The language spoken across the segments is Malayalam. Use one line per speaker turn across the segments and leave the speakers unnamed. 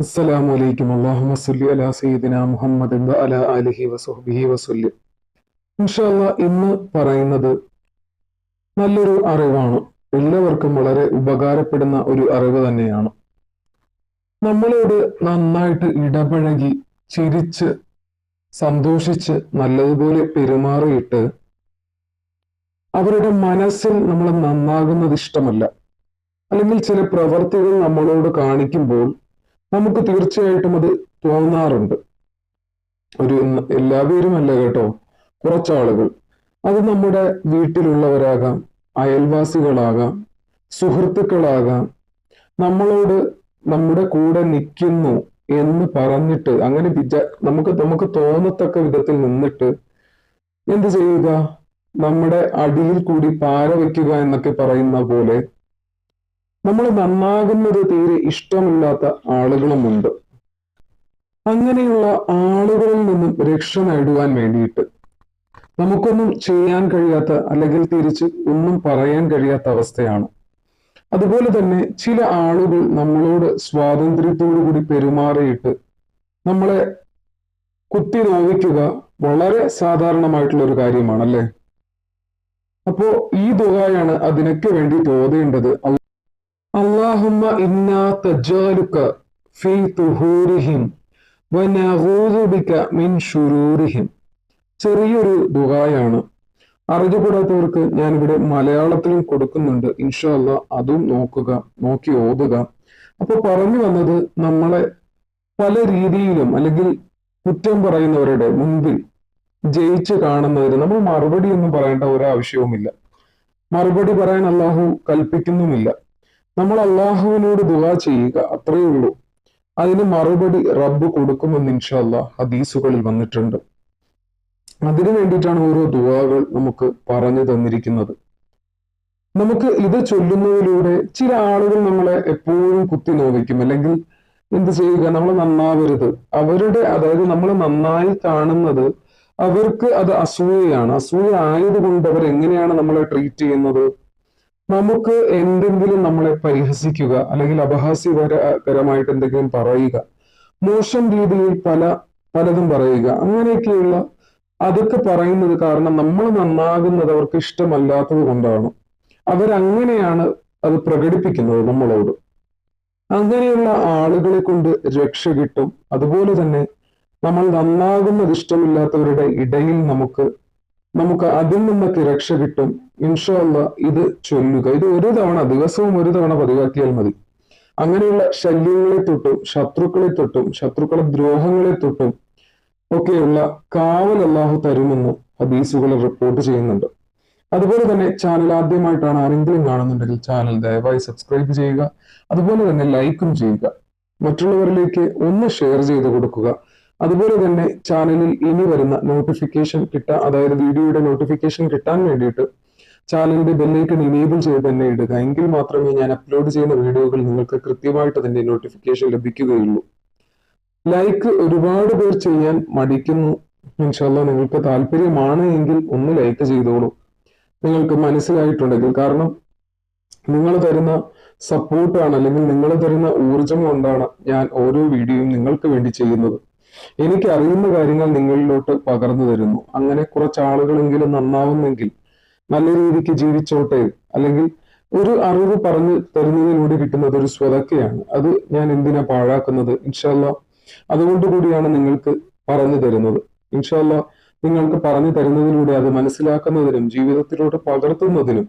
അസ്സലാമു അലൈക്കും. അള്ളാഹുമ സല്ലി അലാ സയ്യിദിന മുഹമ്മദ് അലാ ആലിഹി വസുഹ്ബിഹി വസല്ലം. ഇൻഷാല്ല ഇന്ന് പറയുന്നത് നല്ലൊരു അറിവാണ്. എല്ലാവർക്കും വളരെ ഉപകാരപ്പെടുന്ന ഒരു അറിവ് തന്നെയാണ്. നമ്മളോട് നന്നായിട്ട് ഇടപഴകി ചിരിച്ച് സന്തോഷിച്ച് നല്ലതുപോലെ പെരുമാറിയിട്ട് അവരുടെ മനസ്സിൽ നമ്മൾ നന്നാകുന്നത് ഇഷ്ടമല്ല. അല്ലെങ്കിൽ ചില പ്രവർത്തികൾ നമ്മളോട് കാണിക്കുമ്പോൾ നമുക്ക് തീർച്ചയായിട്ടും അത് തോന്നാറുണ്ട്. ഒരു എല്ലാവരും അല്ല കേട്ടോ. കുറച്ചാളുകൾ. അത് നമ്മുടെ വീട്ടിലുള്ളവരാകാം അയൽവാസികളാകാം സുഹൃത്തുക്കളാകാം. നമ്മളോട് നമ്മുടെ കൂടെ നിൽക്കുന്നു എന്ന് പറഞ്ഞിട്ട് അങ്ങനെ വിചാ നമുക്ക് നമുക്ക് തോന്നത്തക്ക വിധത്തിൽ നിന്നിട്ട് എന്ത് ചെയ്യുക? നമ്മുടെ അടിയിൽ കൂടി പാര വയ്ക്കുക എന്നൊക്കെ പറയുന്ന പോലെ നമ്മൾ നന്നാകുന്നത് തീരെ ഇഷ്ടമില്ലാത്ത ആളുകളുമുണ്ട്. അങ്ങനെയുള്ള ആളുകളിൽ നിന്നും രക്ഷ നേടുവാൻ വേണ്ടിയിട്ട് നമുക്കൊന്നും ചെയ്യാൻ കഴിയാത്ത അല്ലെങ്കിൽ തിരിച്ച് ഒന്നും പറയാൻ കഴിയാത്ത അവസ്ഥയാണ്. അതുപോലെ തന്നെ ചില ആളുകൾ നമ്മളോട് സ്വാതന്ത്ര്യത്തോടു കൂടി പെരുമാറിയിട്ട് നമ്മളെ കുത്തി നോവിക്കുക വളരെ സാധാരണമായിട്ടുള്ള ഒരു കാര്യമാണല്ലേ? അപ്പോ ഈ ദുആയാണ് അതിനൊക്കെ വേണ്ടി തോതേണ്ടത്. اللهم إنا تجالك في طهورهم ونعوذ بك من شرورهم ചെറിയൊരു ദുആയാണ് അറിഞ്ഞുകൂടാത്തവർക്ക് ഞാനിവിടെ മലയാളത്തിലും കൊടുക്കുന്നുണ്ട് ഇൻഷാല്ല അതും നോക്കുക നോക്കി ഓതുക അപ്പൊ പറഞ്ഞു വന്നത് നമ്മളെ പല രീതിയിലും അല്ലെങ്കിൽ കുറ്റം പറയുന്നവരുടെ മുൻപിൽ ജയിച്ച് കാണുന്നവര് നമ്മൾ മറുപടി ഒന്നും പറയേണ്ട ഒരാവശ്യവുമില്ല മറുപടി പറയാൻ അള്ളാഹു കൽപ്പിക്കുന്നുമില്ല നമ്മൾ അള്ളാഹുവിനോട് ദുവാ ചെയ്യുക അത്രയേ ഉള്ളൂ. അതിന് മറുപടി റബ്ബ് കൊടുക്കുമെന്ന് ഇൻഷല്ല ഹദീസുകളിൽ വന്നിട്ടുണ്ട്. അതിനു വേണ്ടിയിട്ടാണ് ഓരോ ദുവാകൾ നമുക്ക് പറഞ്ഞു തന്നിരിക്കുന്നത്. നമുക്ക് ഇത് ചൊല്ലുന്നതിലൂടെ ചില ആളുകൾ നമ്മളെ എപ്പോഴും കുത്തി നോവിക്കും. അല്ലെങ്കിൽ എന്ത് ചെയ്യുക നമ്മൾ നന്നാവരുത്. അവരുടെ അതായത് നമ്മൾ നന്നായി കാണുന്നത് അവർക്ക് അത് അസൂയയാണ്. അസൂയ ആയതുകൊണ്ട് അവർ എങ്ങനെയാണ് നമ്മളെ ട്രീറ്റ് ചെയ്യുന്നത്? നമുക്ക് എന്തെങ്കിലും നമ്മളെ പരിഹസിക്കുക അല്ലെങ്കിൽ അപഹാസ്യകരമായിട്ട് എന്തെങ്കിലും പറയുക മോശം രീതിയിൽ പല പലതും പറയുക അങ്ങനെയൊക്കെയുള്ള അതൊക്കെ പറയുന്നത് കാരണം നമ്മൾ നന്നാകുന്നത് അവർക്ക് ഇഷ്ടമല്ലാത്തത് കൊണ്ടാണ്. അവരങ്ങനെയാണ് അത് പ്രകടിപ്പിക്കുന്നത് നമ്മളോട്. അങ്ങനെയുള്ള ആളുകളെ കൊണ്ട് രക്ഷ കിട്ടും. അതുപോലെ തന്നെ നമ്മൾ നന്നാകുന്നത് ഇഷ്ടമില്ലാത്തവരുടെ ഇടയിൽ നമുക്ക് നമുക്ക് അതിൽ നിന്നൊക്കെ രക്ഷ കിട്ടും. ഇൻഷല്ല ഇത് ചൊല്ലുക. ഇത് ഒരു തവണ ദിവസവും ഒരു തവണ പതിവാക്കിയാൽ മതി. അങ്ങനെയുള്ള ശല്യങ്ങളെ തൊട്ടും ശത്രുക്കളെ തൊട്ടും ശത്രുക്കളെ ദ്രോഹങ്ങളെ തൊട്ടും ഒക്കെയുള്ള കാവൽ അള്ളാഹു തരുമെന്ന് ഹദീസുകൾ റിപ്പോർട്ട് ചെയ്യുന്നുണ്ട്. അതുപോലെ തന്നെ ചാനൽ ആദ്യമായിട്ടാണ് ആരെങ്കിലും കാണുന്നുണ്ടെങ്കിൽ ചാനൽ ദയവായി സബ്സ്ക്രൈബ് ചെയ്യുക. അതുപോലെ തന്നെ ലൈക്കും ചെയ്യുക. മറ്റുള്ളവരിലേക്ക് ഒന്ന് ഷെയർ ചെയ്ത് കൊടുക്കുക. അതുപോലെ തന്നെ ചാനലിൽ ഇനി വരുന്ന നോട്ടിഫിക്കേഷൻ കിട്ടാൻ അതായത് വീഡിയോയുടെ നോട്ടിഫിക്കേഷൻ കിട്ടാൻ വേണ്ടിയിട്ട് ചാനലിന്റെ ബെല്ലൈക്കൺ ഇനേബിൾ ചെയ്ത് തന്നെ ഇടുക. എങ്കിൽ മാത്രമേ ഞാൻ അപ്ലോഡ് ചെയ്യുന്ന വീഡിയോകൾ നിങ്ങൾക്ക് കൃത്യമായിട്ട് അതിന്റെ നോട്ടിഫിക്കേഷൻ ലഭിക്കുകയുള്ളൂ. ലൈക്ക് ഒരുപാട് പേർ ചെയ്യാൻ മടിക്കുന്നു. ഇൻഷാല്ല നിങ്ങൾക്ക് താല്പര്യമാണ് എങ്കിൽ ഒന്ന് ലൈക്ക് ചെയ്തോളൂ. നിങ്ങൾക്ക് മനസ്സിലായിട്ടുണ്ടെങ്കിൽ കാരണം നിങ്ങൾ തരുന്ന സപ്പോർട്ടാണ് അല്ലെങ്കിൽ നിങ്ങൾ തരുന്ന ഊർജം കൊണ്ടാണ് ഞാൻ ഓരോ വീഡിയോയും നിങ്ങൾക്ക് വേണ്ടി ചെയ്യുന്നത്. എനിക്ക് അറിയുന്ന കാര്യങ്ങൾ നിങ്ങളിലോട്ട് പകർന്നു തരുന്നു. അങ്ങനെ കുറച്ച് ആളുകളെങ്കിലും നന്നാവുന്നെങ്കിൽ നല്ല രീതിക്ക് ജീവിച്ചോട്ടെ. അല്ലെങ്കിൽ ഒരു അറിവ് പറഞ്ഞു തരുന്നതിലൂടെ കിട്ടുന്നത് ഒരു സ്വതക്കയാണ്. അത് ഞാൻ എന്തിനാ പാഴാക്കുന്നത്? ഇൻഷാല്ല അതുകൊണ്ട് കൂടിയാണ് നിങ്ങൾക്ക് പറഞ്ഞു തരുന്നത്. ഇൻഷാല്ല നിങ്ങൾക്ക് പറഞ്ഞു തരുന്നതിലൂടെ അത് മനസ്സിലാക്കുന്നതിനും ജീവിതത്തിലൂടെ പകർത്തുന്നതിനും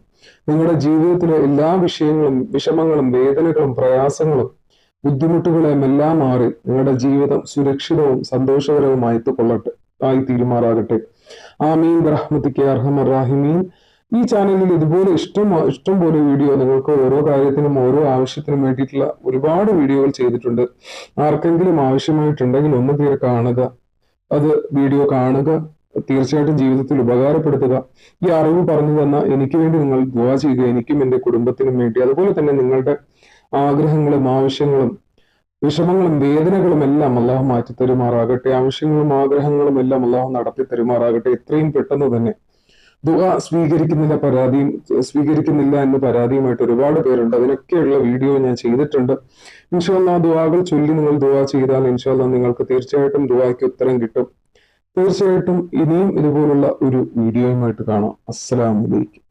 നിങ്ങളുടെ ജീവിതത്തിലെ എല്ലാ വിഷയങ്ങളും വിഷമങ്ങളും വേദനകളും പ്രയാസങ്ങളും ബുദ്ധിമുട്ടുകളെയും എല്ലാം മാറി നിങ്ങളുടെ ജീവിതം സുരക്ഷിതവും സന്തോഷകരവുമായി കൊള്ളട്ടെ ആയി തീരുമാറാകട്ടെ. ആമീൻ. റഹ്മത്തിക്ക് അർഹമറാഹിമീൻ. ഈ ചാനലിൽ ഇതുപോലെ ഇഷ്ടം ഇഷ്ടം പോലെ വീഡിയോ നിങ്ങൾക്ക് ഓരോ കാര്യത്തിനും ഓരോ ആവശ്യത്തിനും വേണ്ടിയിട്ടുള്ള ഒരുപാട് വീഡിയോകൾ ചെയ്തിട്ടുണ്ട്. ആർക്കെങ്കിലും ആവശ്യമായിട്ടുണ്ടെങ്കിൽ ഒന്ന് തീരെ കാണുക. അത് വീഡിയോ കാണുക. തീർച്ചയായിട്ടും ജീവിതത്തിൽ ഉപകാരപ്പെടുത്തുക. ഈ അറിവ് പറഞ്ഞു തന്ന എനിക്ക് വേണ്ടി നിങ്ങൾ ദുവാ ചെയ്യുക. എനിക്കും എന്റെ കുടുംബത്തിനും വേണ്ടി. അതുപോലെ തന്നെ നിങ്ങളുടെ ആഗ്രഹങ്ങളും ആവശ്യങ്ങളും വിഷമങ്ങളും വേദനകളും എല്ലാം അള്ളാഹു മാറ്റി തരുമാറാകട്ടെ. ആവശ്യങ്ങളും ആഗ്രഹങ്ങളും എല്ലാം അള്ളാഹു നടത്തി തരുമാറാകട്ടെ. എത്രയും പെട്ടെന്ന് തന്നെ ദുആ സ്വീകരിക്കുന്നില്ല പരാതിയും സ്വീകരിക്കുന്നില്ല എന്ന് പരാതിയുമായിട്ട് ഒരുപാട് പേരുണ്ട്. അതിനൊക്കെയുള്ള വീഡിയോ ഞാൻ ചെയ്തിട്ടുണ്ട്. ഇൻഷാല്ല ആ ദുവാകൾ ചൊല്ലി നിങ്ങൾ ദുവാ ചെയ്താൽ ഇൻഷാല്ല നിങ്ങൾക്ക് തീർച്ചയായിട്ടും ദുവാക്ക് ഉത്തരം കിട്ടും. തീർച്ചയായിട്ടും ഇനിയും ഇതുപോലുള്ള ഒരു വീഡിയോയുമായിട്ട് കാണാം. അസ്സലാമലൈക്കും